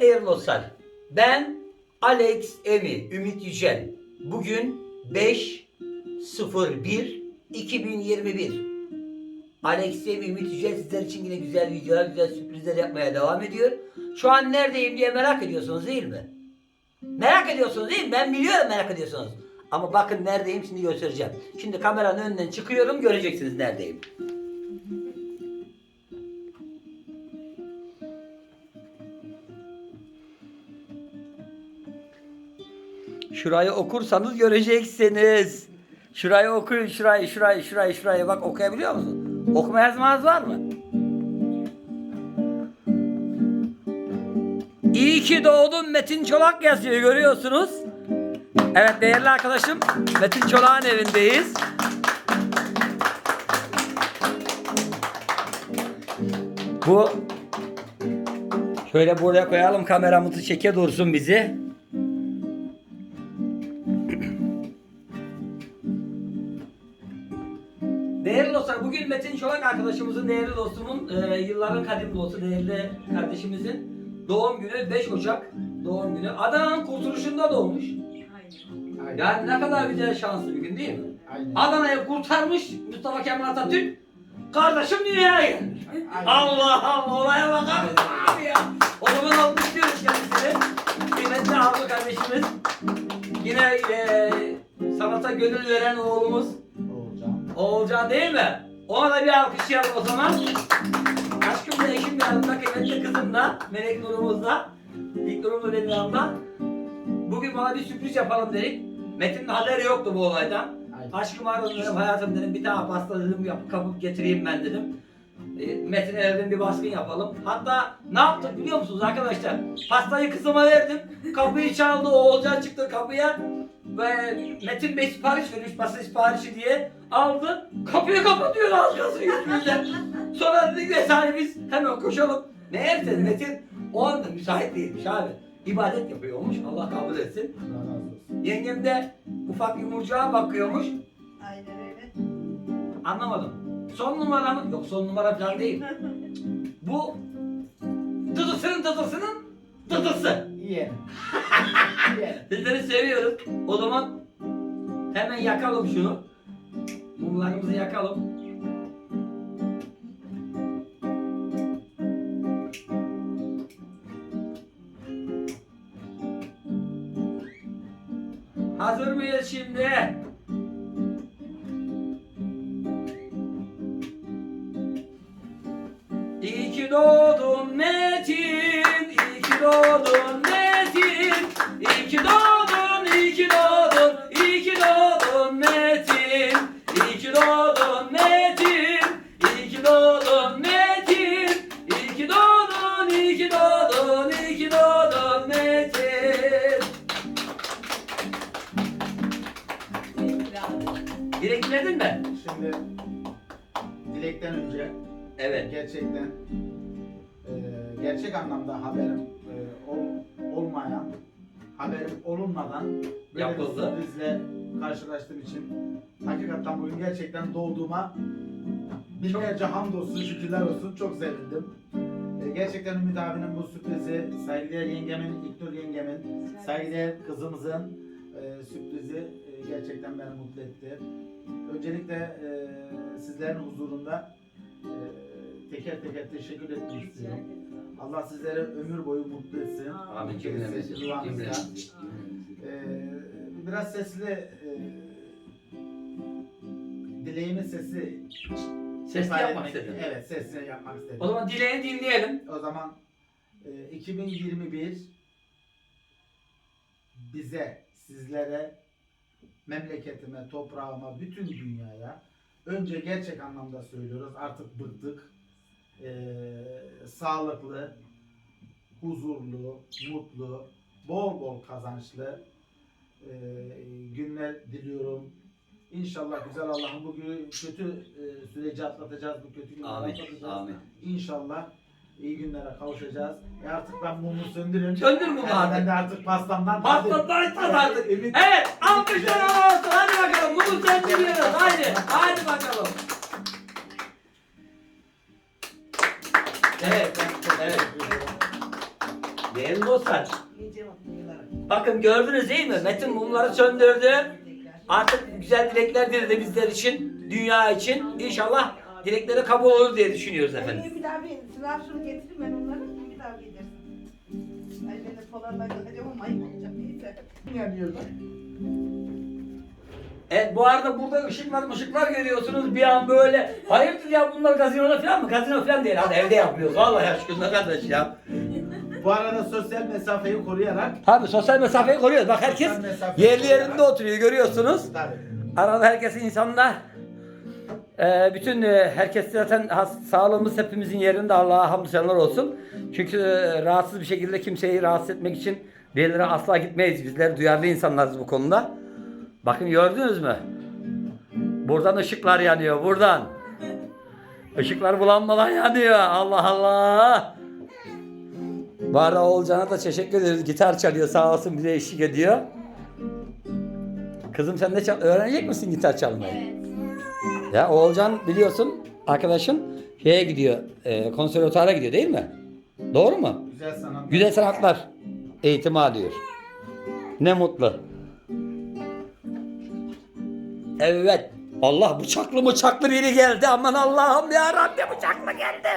Değerli dostlar. Ben Alex Emi, Ümit Yücel. Bugün 5.01 2021. Alex Emi, Ümit Yücel sizler için yine güzel videolar, güzel sürprizler yapmaya devam ediyor. Şu an neredeyim diye merak ediyorsunuz değil mi? Merak ediyorsunuz değil mi? Ben biliyorum merak ediyorsunuz. Ama bakın neredeyim şimdi göstereceğim. Şimdi kameranın önünden çıkıyorum göreceksiniz neredeyim. Şurayı okursanız göreceksiniz. Şurayı okuyun, şurayı, şurayı, şurayı, şurayı. Bak okuyabiliyor musun? Okuma yazmanız var mı? İyi ki doğdun Metin Çolak yazıyor görüyorsunuz. Evet değerli arkadaşım Metin Çolak'ın evindeyiz. Bu şöyle buraya koyalım kameramızı çeke dursun bizi. Arkadaşımızın, değerli dostumun, e, yılların kadim dostu, değerli kardeşimizin doğum günü 5 Ocak doğum günü. Adana'nın kurtuluşunda doğmuş. Aynen. Yani ne kadar güzel şanslı bir gün değil mi? Aynen. Adana'yı kurtarmış Mustafa Kemal Atatürk. Kardeşim dünyaya gelmiş. Allah Allah olaya mısın abi ya? O zaman alkışlıyoruz kendisini. Kıymetli abla kardeşimiz. Yine e, sanata gönül veren oğlumuz Olacağım. Oğulcan değil mi? Ona da bir alkışlayalım o zaman. Aşkım da eşim yanında, kıymetli kızım da, Melek Nur'umuz da, İlk Nur'um da benim yanımda. Bugün bana bir sürpriz yapalım dedik. Metin'in haberi yoktu bu olaydan. Aşkım aradım dedim, hayatım dedim, bir tane pasta dedim, yapıp kapıp getireyim ben dedim. E, Metin'e dedim bir baskın yapalım. Hatta ne yaptık biliyor musunuz arkadaşlar? Pastayı kızıma verdim. Kapıyı çaldı, Oğulcan çıktı kapıya. Ve Metin Bey sipariş vermiş, pasta siparişi diye aldı. Kapıyı kapatıyor az kalsın yüzümüzden. Sonra dedik yani biz hemen koşalım. Meğerse Metin o anda müsait değilmiş abi. İbadet yapıyormuş, Allah kabul etsin. Yengem de ufak yumurcağa bakıyormuş. Aynen öyle. Anlamadım. Son numara mı? Yok son numara falan değil. Bu dıdısının dıdısının dıdısı. Yiyelim. Sizleri seviyoruz. O zaman hemen yakalım şunu. Mumlarımızı yakalım. Hazır mıyız şimdi? Doğdun Metin, iyi ki doğdun, iyi ki doğdun, iyi ki doğdun Metin. Dilek diledin mi? Şimdi dilekten önce Evet. gerçekten e, gerçek anlamda haberim e, ol- olmayan haberim olunmadan böyle Yapıldı. bir sürprizle karşılaştığım için hakikaten bugün gerçekten doğduğuma binlerce hamdolsun, şükürler olsun. Çok sevindim. E, gerçekten Ümit abinin bu sürprizi, saygıdeğer yengemin, İknur yengemin, saygıdeğer kızımızın e, sürprizi e, gerçekten beni mutlu etti. Öncelikle e, sizlerin huzurunda e, teker teker teşekkür etmek istiyorum. Allah sizlere ömür boyu mutlu etsin. Amin cümlemizi. Cümlemizi. E, biraz sesli e, dileğimin sesi Sesli ifade yapmak etmek- istedim. Evet sesli yapmak istedim. O zaman dileğini dinleyelim. O zaman e, 2021 bize, sizlere, memleketime, toprağıma, bütün dünyaya önce gerçek anlamda söylüyoruz. Artık bıktık. E, sağlıklı, huzurlu, mutlu, bol bol kazançlı e, günler diliyorum. İnşallah güzel Allah'ım bu kötü e, süreci atlatacağız, bu kötü günleri Amin. atlatacağız. Amin. İnşallah iyi günlere kavuşacağız. E artık ben mumu söndürün. Söndür mumu artık. Ben de artık pastamdan Pastamdan tat artık. Ümit- Evet, alkışlar olsun. Hadi bakalım, bunu sendiriyoruz. Haydi, haydi bakalım. Evet, evet. Değerli dostlar. Bakın gördünüz değil mi? Metin mumları söndürdü. Artık güzel dilekler diledi bizler için, dünya için. İnşallah dilekleri kabul olur diye düşünüyoruz efendim. Bir daha bir şunu getireyim ben onları. Bir daha gelirsin. Ay ben de polarla ama ayıp olacak. Neyse. Yanıyor bak. Evet bu arada burada ışıklar ışıklar görüyorsunuz bir an böyle. Hayırdır ya bunlar gazinoda falan mı? Gazino falan değil. Hadi evde yapıyoruz. Vallahi aşkına kardeş ya. Bu arada sosyal mesafeyi koruyarak Tabii sosyal mesafeyi koruyoruz. Bak herkes Sosyal mesafeyi yerli yerinde oturuyor görüyorsunuz. tabii. Arada herkes insanlar e, bütün e, herkes zaten has- sağlığımız hepimizin yerinde Allah'a hamdü senalar olsun. Çünkü e, rahatsız bir şekilde kimseyi rahatsız etmek için bir yerlere asla gitmeyiz. Bizler duyarlı insanlarız bu konuda. Bakın gördünüz mü? Buradan ışıklar yanıyor. Buradan. Işıklar bulanmadan yanıyor. Allah Allah. Arada Oğulcan'a da teşekkür ederiz. Gitar çalıyor sağ olsun bize eşlik ediyor. Kızım sen de çal- öğrenecek misin gitar çalmayı? Ya Oğulcan biliyorsun arkadaşın şeye gidiyor, e, konservatuara gidiyor değil mi? Doğru mu? Güzel sanat. Güzel sanatlar eğitimi alıyor. Ne mutlu. Evet. Allah bıçaklı bıçaklı biri geldi. Aman Allah'ım ya Rabbi bıçaklı geldi.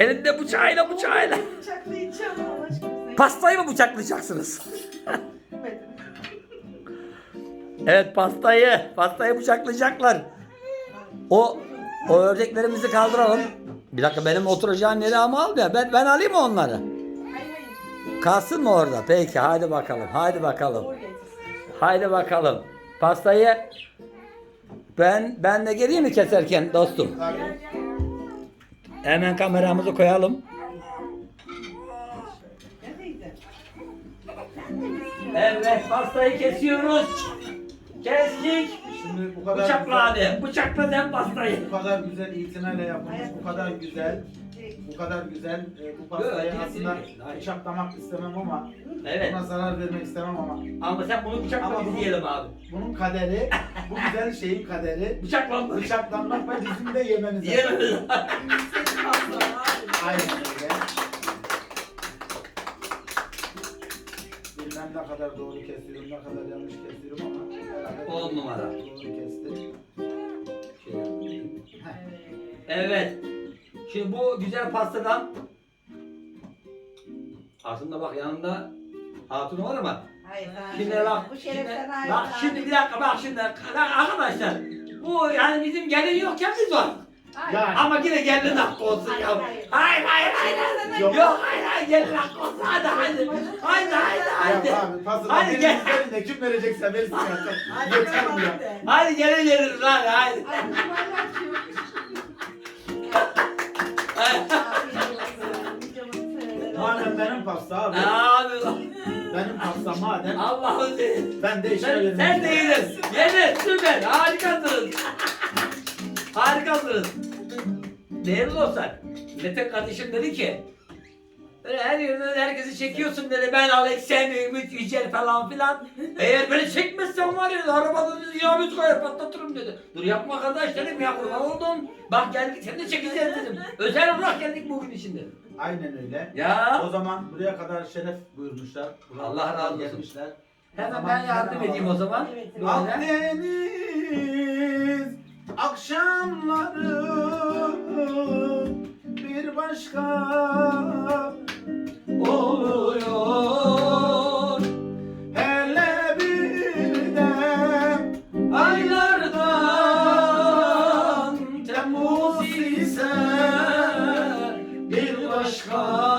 Elinde bıçağıyla bıçağıyla. Pastayı mı bıçaklayacaksınız? Evet. Evet pastayı. Pastayı bıçaklayacaklar. O o ördeklerimizi kaldıralım. Bir dakika benim oturacağım yeri ama al ya. Ben, ben alayım mı onları? Kalsın mı orada? Peki hadi bakalım. Hadi bakalım. Haydi bakalım. Pastayı ben ben de geleyim mi keserken dostum? Tabii. Hemen kameramızı koyalım. Evet pastayı kesiyoruz. Kestik. Şimdi bu kadar Bıçakla hadi. Bıçakla sen pastayı. bu kadar güzel itinayla yapılmış, bu kadar güzel, bu kadar güzel e, bu pastayı Yok, aslında bıçaklamak istemem ama Evet. buna zarar vermek istemem ama Ama sen bunu bıçakla Ama bu- izleyelim abi. bunun kaderi, bu güzel şeyin kaderi Bıçakla bıçaklanmak ve bizim de yememiz. Yiyelim. Abi. Aynen öyle. Bilmem ne kadar doğru kesiyorum, ne kadar yanlış kesiyorum ama herhalde On numara. doğru kestim. Şey yapayım. Evet. Şimdi bu güzel pastadan aslında bak yanında hatun var ama Hayır, hayır. Şimdi bak, Bu şimdi, şereften hayır. bak şimdi bir dakika bak şimdi Bak arkadaşlar bu yani bizim gelin yokken biz var. Ya Ama yine gelin hakkı olsun ya. Hayır hayır hayır. hayır. Yok. Yok hayır hayır gelin hakkı olsun hadi hadi. Haydi haydi haydi. Ya abi fazla Hadi hadi gel. de kim verecekse versin ya. Hadi Yeter mi ya? hadi. Hadi gelin gelin hadi haydi. Ay, yuvarlak yok. Canım severler. Madem benim pasta abi. Abi Benim pasta madem. Allah'ım seni. Ben de işe Sen, sen de yedin. Yedin süper harikasınız. harikasınız. Değerli dostlar. Mete kardeşim dedi ki Böyle her yerden herkesi çekiyorsun dedi. Ben Alex Ümit Yücel falan filan. Eğer beni çekmezsen var ya arabada dedi ya bir koyar patlatırım dedi. Dur yapma kardeş dedim ya kurban oldum. Bak geldik seni de çekeceğiz dedim. Özel olarak geldik bugün için dedim. Aynen öyle. Ya. O zaman buraya kadar şeref buyurmuşlar. Buraya Allah razı olsun. Gelmişler. Hemen ben yardım edeyim o zaman. Evet, Böyle. Akdeniz akşamları bir başka oluyor. Hele bir de aylardan Temmuz ise bir başka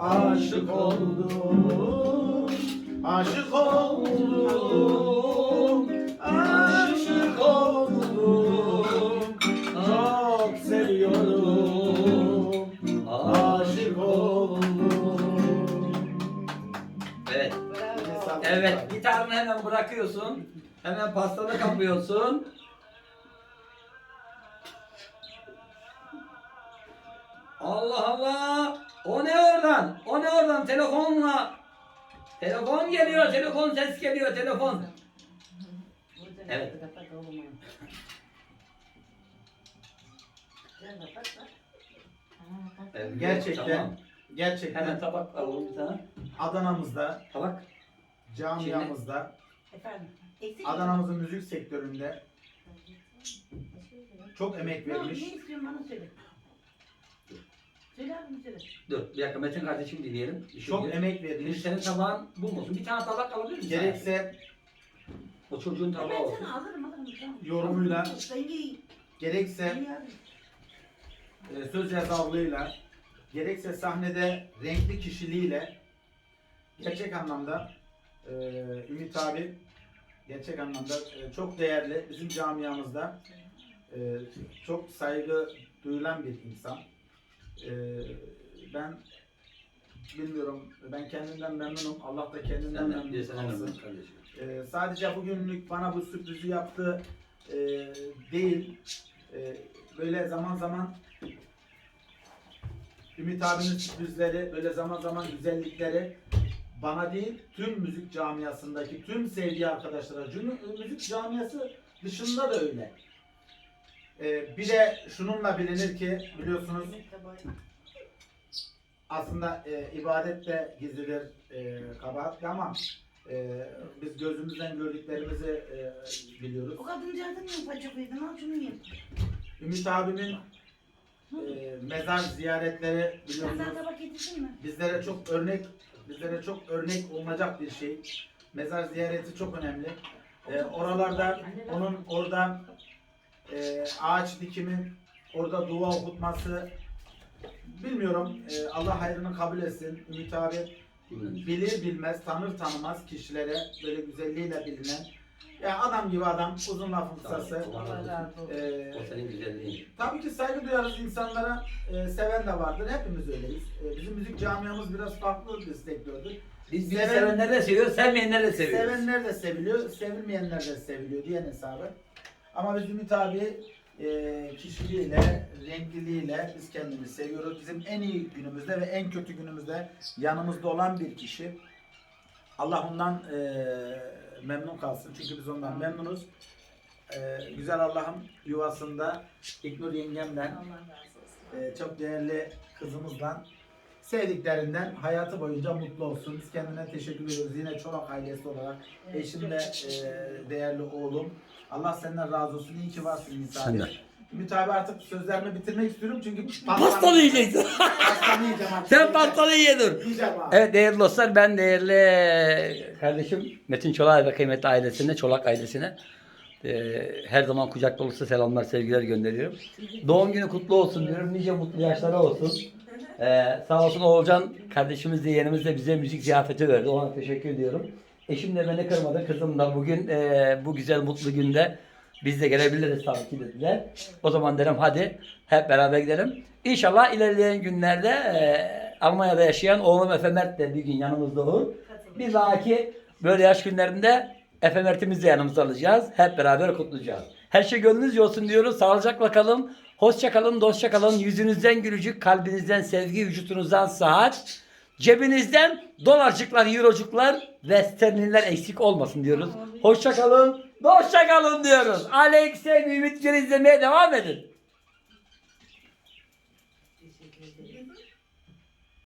aşık oldum. Aşık oldum. Aşık oldum çok seviyorum aşık oldum. Evet. Evet gitarını hemen bırakıyorsun. Hemen pastanı kapıyorsun. Allah Allah. O ne oradan? O ne oradan? Telefonla. Telefon geliyor. Telefon ses geliyor. Telefon. Evet. Evet, Gerçekten tamam. gerçekten Hemen tabak alalım bir tane. Adana'mızda, Tabak. camiamızda, Efendim. Eksik Adana'mızın müzik sektöründe çok emek Ne, vermiş. ne istiyorsun bana söyle. Söyle abim söyle. Dur bir dakika Metin kardeşim dinleyelim. Şey Çok diyor. emek Şimdi vermiş. senin tabağın bulmasın. Bir tane tabak alabilir misin? Gerekse O çocuğun tabağı Ben olsun. sana alırım alırım. Tamam. Yorumuyla, Ben iyi. gerekse iyi abi. e, söz yazarlığıyla, gerekse sahnede renkli kişiliğiyle gerçek anlamda e, Ümit abi gerçek anlamda e, çok değerli bizim camiamızda e, çok saygı duyulan bir insan. E, ben bilmiyorum ben kendimden memnunum. Allah da kendinden memnun kalsın. sadece bugünlük bana bu sürprizi yaptı değil. Böyle zaman zaman Ümit abinin sürprizleri, böyle zaman zaman güzellikleri bana değil, tüm müzik camiasındaki tüm sevdiği arkadaşlara, müzik camiası dışında da öyle. E, bir de şununla bilinir ki biliyorsunuz aslında e, ibadet de gizlidir e, kabahatli ama e, biz gözümüzden gördüklerimizi e, biliyoruz. O kadıncağızın mı ufacık verdin? Al şunu ye. Ümit abimin e, mezar ziyaretleri biliyorsunuz tabak getirdin mi? bizlere çok örnek bizlere çok örnek olunacak bir şey. Mezar ziyareti çok önemli. E, oralarda onun orada e, ağaç dikimi, orada dua okutması bilmiyorum. E, Allah hayrını kabul etsin. Ümit abi bilir bilmez, tanır tanımaz kişilere böyle güzelliğiyle bilinen ya adam gibi adam, uzun lafın kısası. Allah razı olsun. E, O senin güzelliğin. tabii ki saygı duyarız insanlara, e, seven de vardır. Hepimiz öyleyiz. E, bizim müzik camiamız biraz farklı bir sektördür. Biz bizi Seven- sevenler de seviyor, sevmeyenler de seviyor. Sevenler de seviliyor, sevilmeyenler de seviliyor diyen hesabı. Ama biz Ümit abi e, kişiliğiyle, renkliliğiyle biz kendimizi seviyoruz. Bizim en iyi günümüzde ve en kötü günümüzde yanımızda olan bir kişi. Allah ondan e, memnun kalsın. Çünkü biz ondan memnunuz. E, güzel Allah'ın yuvasında İknur yengemden, e, çok değerli kızımızdan sevdiklerinden hayatı boyunca mutlu olsun. Biz kendine teşekkür ediyoruz. Yine Çolak ailesi olarak eşim de e, değerli oğlum. Allah senden razı olsun. İyi ki varsın. Sen de. Artık sözlerimi bitirmek istiyorum çünkü Pastanı yiyeceksin. Pastanı yiyeceğim artık. Sen pastanı ye dur. Yiyeceğim abi. Evet değerli dostlar ben değerli kardeşim Metin Çolak ve kıymetli ailesine, Çolak ailesine e, her zaman kucak dolusu selamlar, sevgiler gönderiyorum. Doğum günü kutlu olsun diyorum. Nice mutlu yaşları olsun. E, sağ olsun Oğulcan kardeşimiz de yeğenimiz de bize müzik ziyafeti verdi. Ona teşekkür ediyorum. Eşim de beni kırmadı. Kızım da bugün e, bu güzel mutlu günde biz de gelebiliriz tabii ki dediler. O zaman dedim hadi hep beraber gidelim. İnşallah ilerleyen günlerde e, Almanya'da yaşayan oğlum Efe Mert de bir gün yanımızda olur. Bir dahaki böyle yaş günlerinde Efe Mert'imizi de yanımıza alacağız. Hep beraber kutlayacağız. Her şey gönlünüzce olsun diyoruz. Sağlıcakla kalın. Hoşça kalın, dostça kalın. Yüzünüzden gülücük, kalbinizden sevgi, vücutunuzdan saat. Cebinizden dolarcıklar, eurocuklar ve sterlinler eksik olmasın diyoruz. Hoşça kalın, dostça kalın diyoruz. Alex'e Ümit izlemeye devam edin.